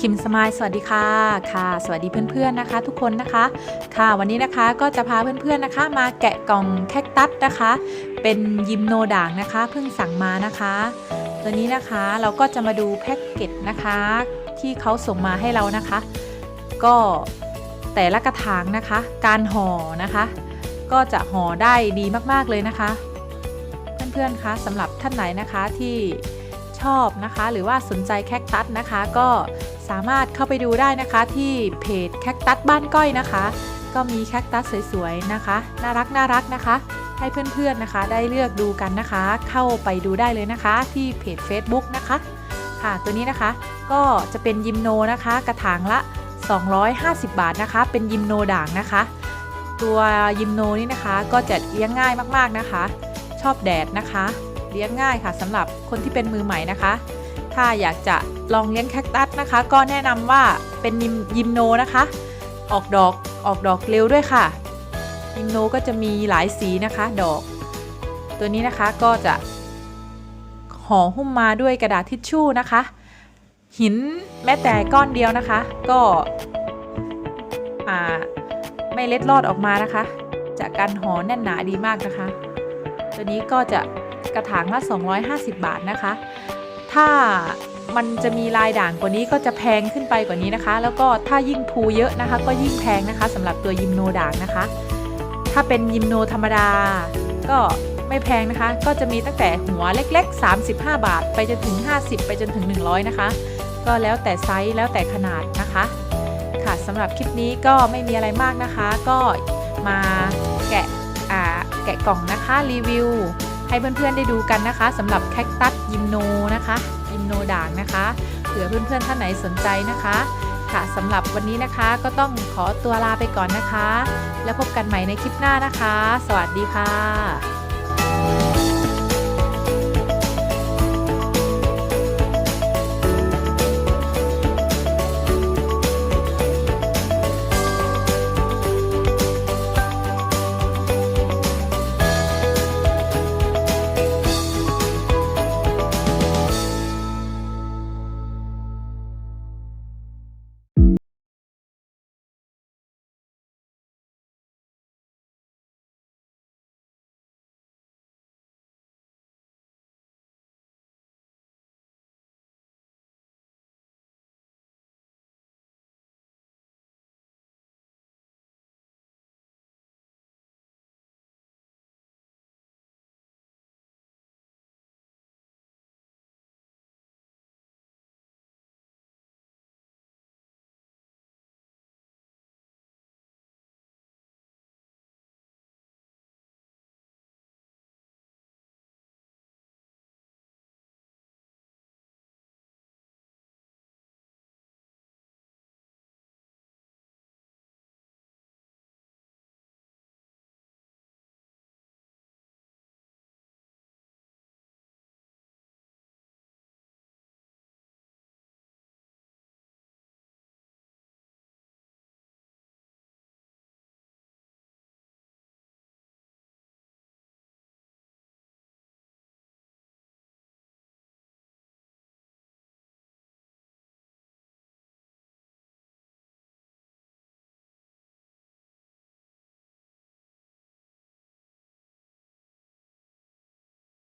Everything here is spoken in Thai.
คิมสมายสวัสดีค่ะค่ะ สวัสดีเพื่อนๆนะคะ ทุกคนนะคะ ค่ะวันนี้นะคะก็จะพาเพื่อนๆนะคะ มาแกะกล่องแคคตัสนะคะ เป็นยิมโนด่างนะคะเพิ่งสั่งมานะคะ ตัวนี้นะคะเราก็จะมาดูแพ็กเกจนะคะ ที่เขาส่งมาให้เรานะคะ ก็แต่ละกระถางนะคะ การห่อนะคะ ก็จะห่อได้ดีมากๆเลยนะคะ เพื่อนๆคะสำหรับท่านไหนนะคะที่ชอบนะคะ หรือว่าสนใจแคคตัสนะคะ ก็ สามารถเข้าไปดูได้นะคะที่เพจแคคตัสบ้านก้อยนะคะ ก็มีแคคตัสสวยๆนะคะ น่ารักน่ารักนะคะ ให้เพื่อนๆนะคะ ได้เลือกดูกันนะคะ เข้าไปดูได้เลยนะคะ ที่เพจ Facebook นะคะค่ะตัวนี้นะคะก็จะเป็นยิมโนนะคะ กระถางละ 250 บาทนะคะ เป็นยิมโนด่างนะคะ ตัวยิมโนนี่นะคะก็จะเลี้ยงง่ายมากๆนะคะ ชอบแดดนะคะ เลี้ยงง่ายค่ะสำหรับคนที่เป็นมือใหม่นะคะ ถ้าอยากจะลองเลี้ยงแคคตัสนะคะ ก็แนะนำว่าเป็นยิมยิมโนนะคะ ออกดอกออกดอกเร็วด้วยค่ะ ยิมโนก็จะมีหลายสีนะคะดอก ตัวนี้นะคะก็จะห่อหุ้มมาด้วยกระดาษทิชชู่นะคะ หินแม้แต่ก้อนเดียวนะคะ ก็ไม่เล็ดลอดออกมานะคะ จากการห่อแน่นหนาดีมากนะคะ ตัวนี้ก็จะกระถางละ 250 บาทนะคะ ถ้ามันจะมีลายด่างกว่านี้ก็จะแพงขึ้นไปกว่านี้นะคะ แล้วก็ถ้ายิ่งภูเยอะนะคะ ก็ยิ่งแพงนะคะสำหรับตัวยิมโนด่างนะคะ ถ้าเป็นยิมโนธรรมดา ก็ไม่แพงนะคะ ก็จะมีตั้งแต่หัวเล็ก ๆ 35 บาท ไปจนถึง 50 ไปจนถึง 100 นะคะ ก็แล้วแต่ไซส์แล้วแต่ขนาดนะคะ ค่ะสำหรับคลิปนี้ก็ไม่มีอะไรมากนะคะ ก็มาแกะอ่าแกะกล่องนะคะรีวิว ให้เพื่อนๆได้ดูกันนะคะสำหรับแคคตัสยิมโนนะคะยิมโนด่างนะคะเผื่อเพื่อนๆท่านไหนสนใจนะคะค่ะสำหรับวันนี้นะคะก็ต้องขอตัวลาไปก่อนนะคะ แล้วพบกันใหม่ในคลิปหน้านะคะ สวัสดีค่ะ